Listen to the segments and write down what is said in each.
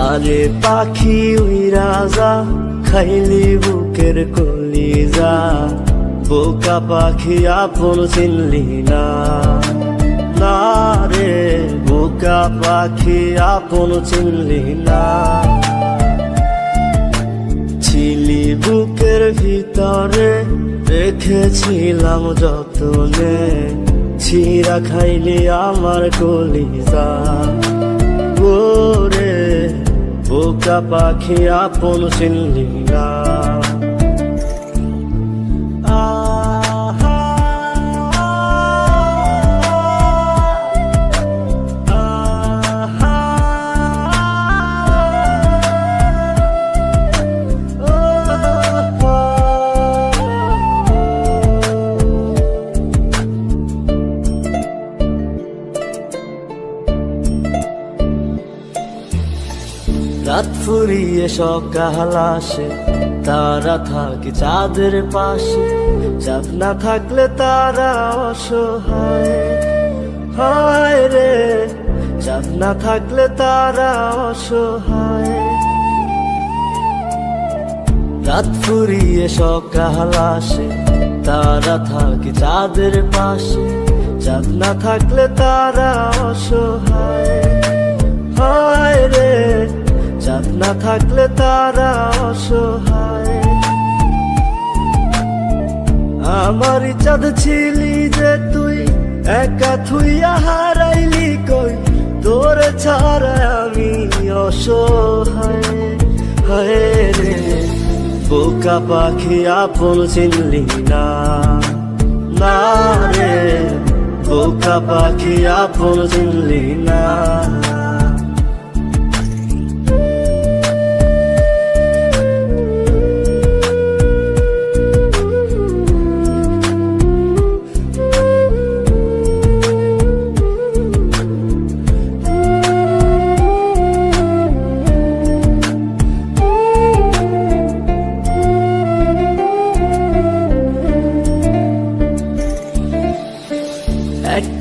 যারে পাখি ওই রাজা, খাইলি বুকের কলিজা। বোকা পাখি আপন চিনলি না। না রে, বোকা পাখি আপন চিনলি না। ছিলি বুকের ভিতরে, রেখেছিলাম যতনে। ছিঁড়া খাইলি আমার কলিজা। ওরে বোকা পাখি আপন চিনলি রাত ফুরিয়ে সকাল আসে, তারা থাকে চাঁদের পাশে। চাঁদ না থাকলে তারা অসহায়। হায় রে, চাঁদ না থাকলে তারা অসহায়। রাত ফুরিয়ে সকাল আসে, তারা থাকে চাঁদের পাশে। চাঁদ না থাকলে তারা অসহায়। হায় রে না থাকলে তারা অসহায়। আমার চাঁদ ছিলি যে তুই, একা থুইয়া হারাইলি কই? তোর ছাড়া আমি অসহায়। হায় রে, বোকা পাখি আপন চিনলি না। না রে, বোকা পাখি আপন চিনলি না।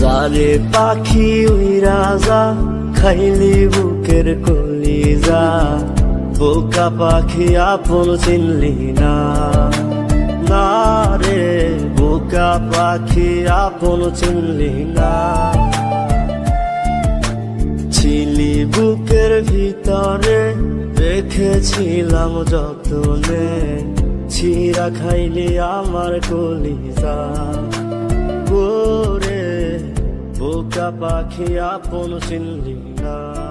যারে পাখি ওই রাজা, খাইলি বুকের কলি যা বোকা পাখি আপন চিনলি না। না রে, বোকা পাখি আপন চিনলি না। ছিলি বুকের ভিতরে, রেখেছিলাম যতনে। ছিঁড়া খাইলি আমার কলিজা। বোকা পাখি আপন চিনলি না।